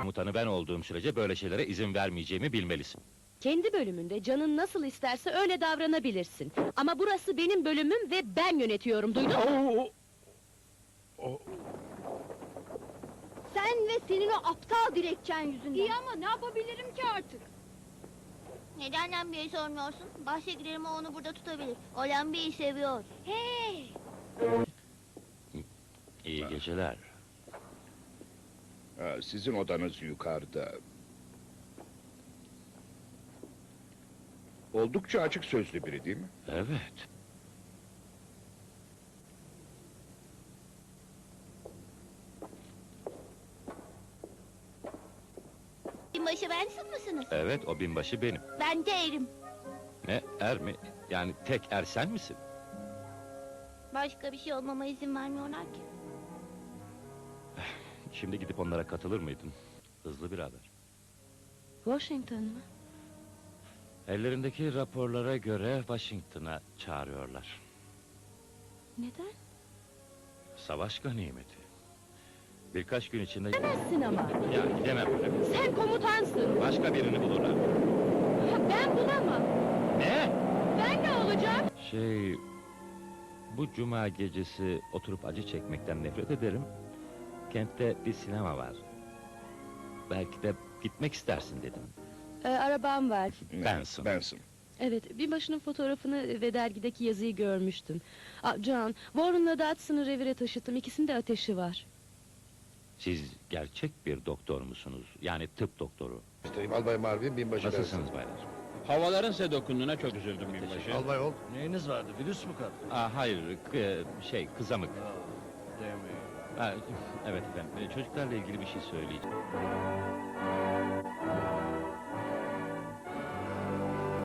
Komutanı ben olduğum sürece böyle şeylere izin vermeyeceğimi bilmelisin. Kendi bölümünde canın nasıl isterse öyle davranabilirsin. Ama burası benim bölümüm ve ben yönetiyorum, duydun mu? Sen ve senin o aptal dilekçen yüzünden. İyi ama ne yapabilirim ki artık? Neden Lambia'yı sormuyorsun? Bahse girerim o onu burada tutabilir. O Lambia'yı seviyor. Hey! İyi geceler. Ha, sizin odanız yukarıda. Oldukça açık sözlü biri değil mi? Evet. Binbaşı Benson mısınız? Evet, o binbaşı benim. Ben de erim. Ne, er mi? Yani tek er sen misin? Başka bir şey olmama izin vermiyorlar ki. Şimdi gidip onlara katılır mıydın? Hızlı bir haber. Washington mı? Ellerindeki raporlara göre Washington'a çağırıyorlar. Neden? Savaş ganimeti. Birkaç gün içinde... Gidemezsin ama. Ya gidemem. Sen komutansın. Başka birini bulurlar. Ben bulamam. Ne? Ben ne olacağım? Şey... Bu cuma gecesi oturup acı çekmekten nefret ederim. Kentte bir sinema var. Belki de gitmek istersin dedim. Ee, arabam var. Benson. Benson. Evet, bir başının fotoğrafını ve dergideki yazıyı görmüştüm. Aa, John, Warren'la Dodson'ı revire taşıttım. İkisinde ateşi var. Siz gerçek bir doktor musunuz? Yani tıp doktoru. Albay Marvin, binbaşı Nasılsınız baylar? Havaların size dokunduğuna çok üzüldüm binbaşı. Albay ol. Neyiniz vardı? Virüs mü kaptı? Aa, hayır, k- şey, kızamık. Demeyin. Evet efendim, Ee, çocuklarla ilgili bir şey söyleyeceğim.